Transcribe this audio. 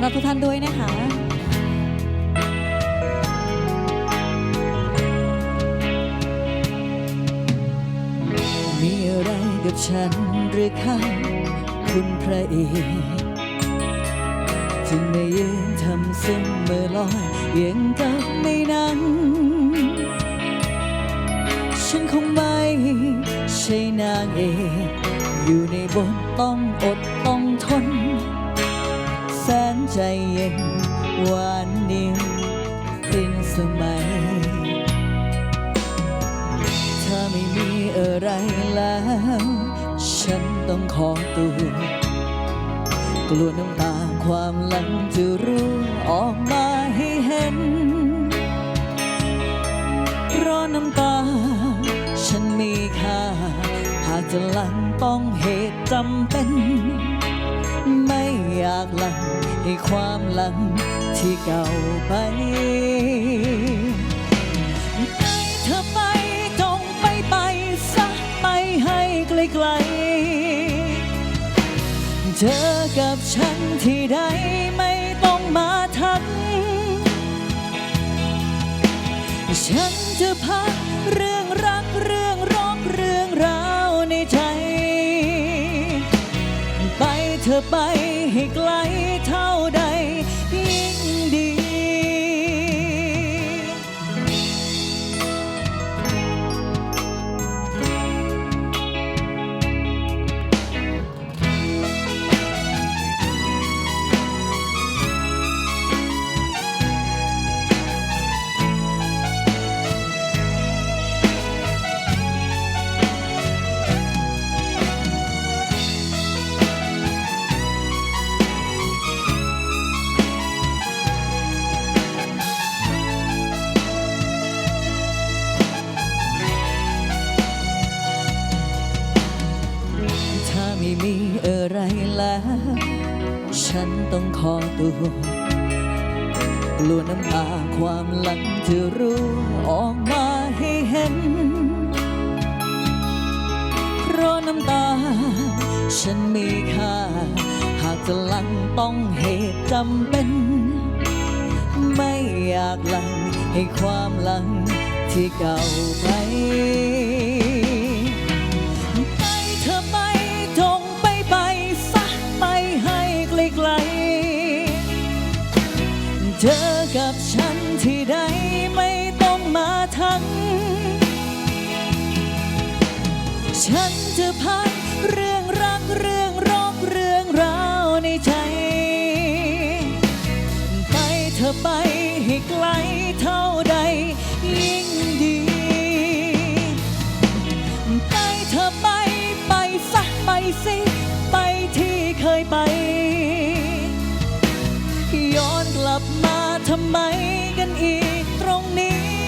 อนรับทุกท่านด้วยนะคะมีอะไรกับฉันหรือคะคุณพระเอกจึงได้ยืนทำซึ่งเมื่อลอยอย่างกับในหนังฉันคงไม่ใช่นางเอกอยู่ในบทต้องอดต้อง ใจเย็นหวานนิ่มกลิ่นสมัย ถ้าไม่มีอะไรแล้ว ฉันต้องขอตัวกลัวน้ำตาความหลังจะรู้ออกมาให้เห็น เพราะน้ำตา ฉันมีค่า หากจะหลังต้องเหตุจำเป็น ไม่อยากหลัง ให้ความหลังที่เก่าไปไปเธอไปจงไปไปซะไปให้ไกลๆเจอกับฉันที่ใดไม่ต้องมาทัก ฉันจะพักเรื่องรักเรื่องรอกเรื่องราวในใจ ไปเธอไปให้ไกล ไม่มีอะไรแล้ว ฉันต้องขอตัวกลัวน้ำตาความหลังจะรู้ออกมาให้เห็น เพราะน้ำตา ฉันมีค่า หากจะลังต้องเหตุจำเป็น ไม่อยากลังให้ความหลังที่เก่าไป เจอกับฉันที่ใดไม่ต้องมาทั้ง ฉันจะพักเรื่องรักเรื่องรอกเรื่องราวในใจ ไปเธอไปให้ไกล ลับมาทำไมกันอีกตรงนี้